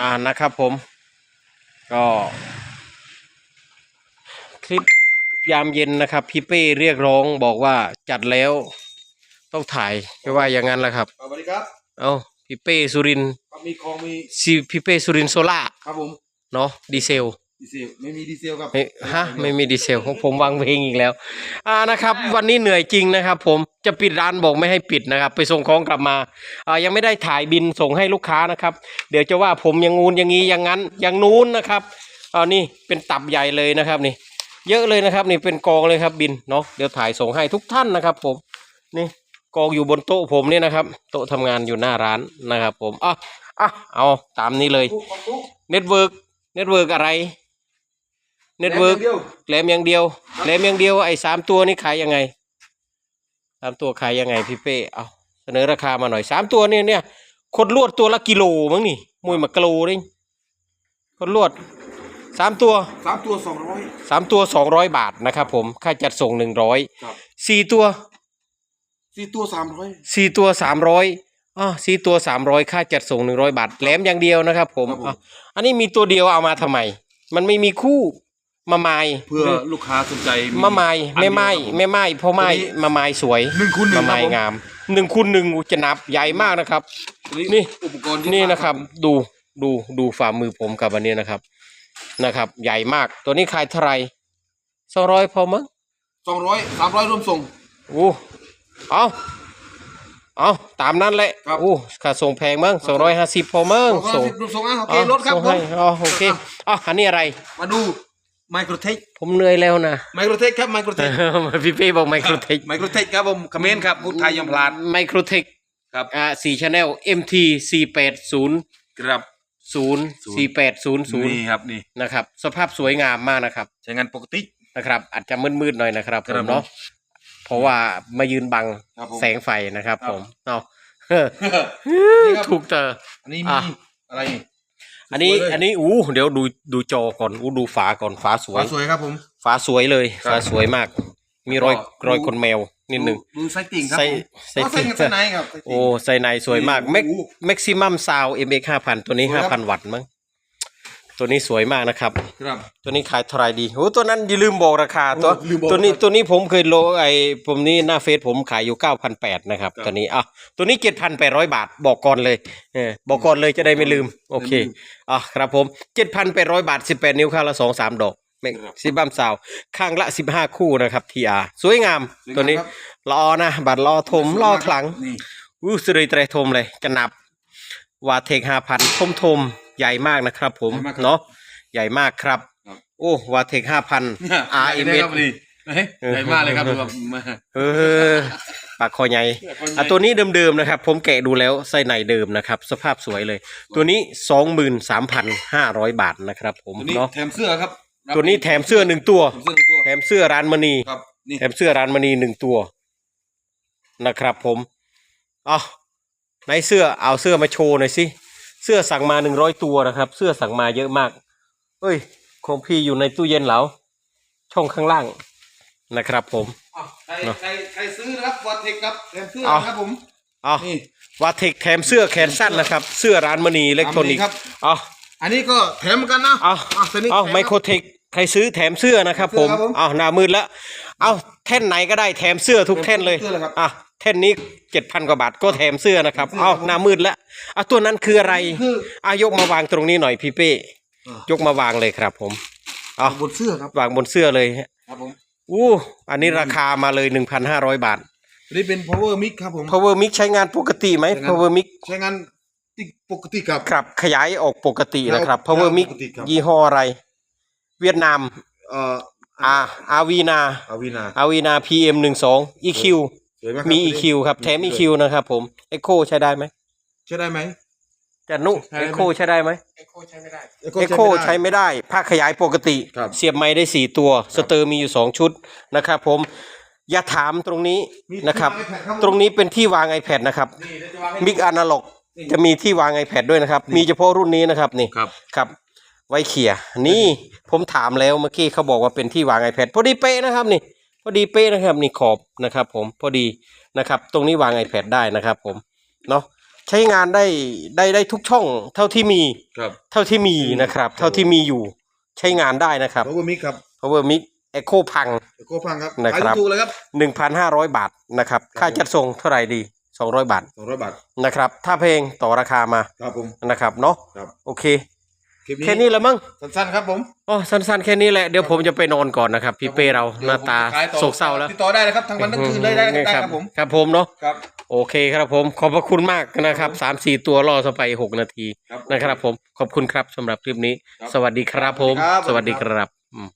อ่านะครับผม ก็ คลิปยามเย็นนะครับ พี่เป้เรียกร้องบอกว่าจัดแล้ว ต้องถ่ายไม่ว่าอย่างนั้นแหละครับ สวัสดีครับเอาพี่เป้สุรินทร์ครับมีของมีซีพี่เป้สุรินทร์โซล่าครับผม เนาะดีเซล ดีเซลไม่มีดีเซลครับไม่ฮะไม่มีดีเซลของผมวางเพลงอีกแล้ว อ่านะครับ วันนี้เหนื่อยจริงนะครับ ผมจะปิดร้านบอกไม่ให้ปิดนะครับ ไปส่งของกลับมาอ่ายังไม่ได้ถ่ายบินส่งให้ลูกค้านะครับ เดี๋ยวจะว่าผมอยังงูนอย่างนี้อย่างนั้นอย่างนู้นนะครับอ่านี่เป็นตับใหญ่เลยนะครับนี่ เยอะเลยนะครับ นี่เป็นกองเลยครับบินเนาะเดี๋ยวถ่ายส่งให้ทุกท่านนะครับ ผมนี่กองอยู่บนโต๊ะผมเนี่ยนะครับ โต๊ะทำงานอยู่หน้าร้านนะครับ ผมอะอะเอาตามนี้เลยทุกคนทุกเน็ตเวิร์กเน็ตเวิร์กอะไร เน็ตเวิร์กเดียวแหลมอย่างเดียวแหลมอย่างเดียวไอ้สามตัวนี่ขายยังไงสามตัวขายยังไงพี่เป้เอาเสนอราคามาหน่อยสามตัวเนี่ยเนี่ยคนลวดตัวละกิโลมั้งนี่มวยมากิโลนี่คนลวดสามตัวสามตัวสองร้อยสามตัวสองร้อยบาทนะครับผมค่าจัดส่งหนึ่งร้อยครับสี่ตัวสี่ตัวสามร้อยสี่ตัวสามร้อยอ๋อสี่ตัวสามร้อยค่าจัดส่งหนึ่งร้อยบาทแหลมอย่างเดียวนะครับผมอะอันนี้มีตัวเดียวเอามาทำไม มันไม่มีคู่ มาไม้เพื่อลูกค้าสนใจมาไม้ไม่ไม้ไม่ไม้เพราะไม้ตัวนี้มาไม้สวยหนึ่งคูณหนึ่มางครัไม้บผมงามหนึ่งคูณหนึ่งจะนับใหญ่มากนะครับ นี่อุปกรณ์ที่นี่นะครับ ดูดูดูฝ่ามือผมกับอันนี้นะครับ นะครับ ใหญ่มากตัวนี้ขายเท่าไหร่สองร้อยพอมั้งสองร้อยสามร้อยรวมส่งโอ้เอาเอาตามนั้นแหละครับโอ้ค่าส่งแพงมั้งสองร้อยห้าสิบพอมั้งสองร้อยส่งสิบรวมส่งอะโอเคอ๋อรถครับส่งผให้มอ๋อโอเคอ๋ออันนี้อะไร มาดู ไมโครเทคผมเหนื่อยแล้วนะไมโครเทคครับไมโครเทคพี่เป้บอกไมโครเทคไมโครเทคครับผมคอมเมนต์ครับพูดไทยยังพลาดไมโครเทคครับอ่าสี่ชแนล MT สี่แปดศูนย์ครับศูนย์สี่แปดศูนย์ศูนย์นี่ครับนี่นะครับ สภาพสวยงามมากนะครับ ใช้งานปกตินะครับ อาจจะมืดๆหน่อยนะครับคผรับมเนาะเพราะว่ามายืนบังครับผมแสงไฟนะครับครับผมเอานี่ครับถูกเจออันนี้อะมีอะไรนี่ อันนี้สวยเลยอันนี้อู้เดี๋ยวดูดูจอก่อนอู้ดูฝาก่อนฝาสวฟ้ายสวยครับผม ฝาสวยเลยครับฝาสวยมาก มีรอยก็รอยคนแมวนิดหนึ่งดูดูไส้ติ่งครับไส้ผมไส้อ๋อไส้ติ่งไส้ไหนครับไส้ติ่งโอ้ไซไนสวยมากโอ้แม็กโหแม็กซิมัมซาวเอ็มเอห้าพันตัวนี้สวยห้าครัพันบวัตต์มั้ง ตัวนี้สวยมากนะครับ ครับ ตัวนี้ขายเท่าไหรดีโอ้ตัวนั้นอย่าลืมบอกราคาตัวโอ้ลืมบอกตัวนี้ราคาตัวนี้ผมเคยโลไอ้ผมนี่หน้าเฟซผมขายอยู่เก้าพันแปดนะครับครับตัวนี้อะตัวนี้เจ็ดพันแปดร้อยบาทบอกก่อนเลยเออบอกก่อนเลยจะได้ไม่ลืมโอเคไม่ลืมอะครับผมเจ็ดพันแปดร้อยบาทสิบแปดนิ้วข้างละสองสามดอกแม็กครับซิบัมซาวข้างละสิบห้าคู่นะครับทีอาสวยงามสวยงามตัวนี้ครับ รอนะบัตรรอทมรอขลัง นี่ อู้สุริยเตรทมเลยจะนับวาเทคห้าพันทมทม ใหญ่มากนะครับผม ใหญ่มากครับเนาะใหญ่มากครับ ครับ โอ้วาเทคห้าพัน R ใหญ่ M ได้ S ครับนี่เฮ้ยใหญ่มากเลยครับดูครับมาเออปากคอใหญ่ปากคอใหญ่อะตัวนี้เดิมๆนะครับ ผมแกะดูแล้วไส้ในเดิมนะครับ สภาพสวยเลย ตัวนี้สองหมื่นสามพันห้าร้อยบาทนะครับ ผมตัวนี้เนาะแถมเสื้อครับตัวนี้แถมเสื้อหนึ่งตัว แถมเสื้อหนึ่งตัวแถมเสื้อร้านมณี ครับนี่ แถมเสื้อร้านมณีหนึ่งตัว นะครับผม เอาในเสื้อเอาเสื้อมาโชว์หน่อยสิเสื้อสั่งมาหนึ่งร้อยตัวนะครับ เสื้อสั่งมาเยอะมาก เอ้ย ของพี่อยู่ในตู้เย็นเหรอช่องข้างล่างนะครับ ผมอะใครเนอะ ใครใครซื้อนะครับฟอร์เทคครับแถมเสื้อเอานะครับผมเอานี่วาเทคแถมเสื้อแขนสั้นนะครับ เสื้อร้านมณีอิเล็กทรอนิกส์ครับเอาอันนี้ก็แถมเหมือนกันนะเอาอะตัวนี้เอาแถม ไมโครเทคใครซื้อแถมเสื้อนะครับเสื้ผอมครับผมเอาหน้ามืดแล้ว เอาแท่นไหนก็ได้แถมเสื้อทุกแท่นเลยเสื้อเลยครับ อะ แท่นนี้เจ็ดพันกว่าบาทก็แถมเสื้อนะครับเสื้อเอาครับหน้ามืดแล้วเอาตัวนั้นคืออะไรคืออายกมาวางตรงนี้หน่อยพี่เป้อะยกมาวางเลยครับ ผม เอาบนเสื้อครับวางบนเสื้อเลยครับผมอู้อันนี้ราคามาเลยหนึ่งพันห้าร้อยบาทอันนี้เป็น power mic ครับผม power mix ใช้งานปกติไหมใช้งาน power mix ใช้งานที่ปกติครับครับ ขยายออกปกตินะครับครับ power mix ปกติครับยี่ห้ออะไร เวียดนามเอ่ออาอาวีนาอาวินาอาวีนา PM หนึ่งสอง EQ สวยไหมครับมี EQ ครับแถม EQ นะครับผม Echo ใช้ได้ไหมใช้ได้ไหม จันนุ ใช้ได้ไหม Echo ใช้ได้ไหม Echo ใช้ไม่ได้ Echo ใช้ไม่ได้ภาคขยายปกติ ครับเสียบไม้ได้4ตัว สเตอร์มีอยู่2ชุดนะครับผม อย่าถามตรงนี้มีนะครับที่วาง iPad ครับผมตรงนี้เป็นที่วาง iPad นะครับ นี่เดี๋ยวจะวางให้ มิกอนาล็อกนี่ จะมีที่วาง iPad ด้วยนะครับ มีเฉพาะรุ่นนี้นะครับนี่ ครับ ครับ ไว้เขี่ยนี่ผมถามแล้วเมื่อกี้เขาบอกว่าเป็นที่วาง iPad พอดีเป๊ะนะครับนี่พ อดีเป๊ะนะครับนี่ขอบนะครับ ผมพอดีนะครับ ตรงนี้วาง iPad ได้นะครับ ผมเนาะใช้งานได้ได้ได้ทุกช่องเท่าที่มีครับ เท่าที่มีนะครับ เท่าที่มีอยู่ใช้งานได้นะครับโรบมิกครับ power mic echo พังโกพังครับนะครับขายถูกๆเลยครับ 1,500 บาทนะครับ ค่าจัดส่งเท่าไหร่ดี 200 บาทสองร้อยบาทนะครับ ถ้าเพลงต่อราคามาครับผมนะครับเนาะครับ โอเค คลิปนี้แค่นี้แหละมั้งสั้นๆครับผมอ๋อสั้นๆแค่นี้แหละเดี๋ยวผมจะไปนอนก่อนนะครับ พี่เป้เราหน้าตาดี๋ยวผมจะขยต่อโศกเศร้าแล้วติดต่อได้เลยครับทั้งวันทั้งคืนเลยได้ได้ครับผมครับผมเนาะครับโอเคครับผม ขอบพระคุณมากนะครับสามสี่ตัวล่อสไปหกนาทีครับนะครับผมขอบคุณครับสำหรับคลิปนี้ครับสวัสดีครับผมครับสวัสดีครับอืม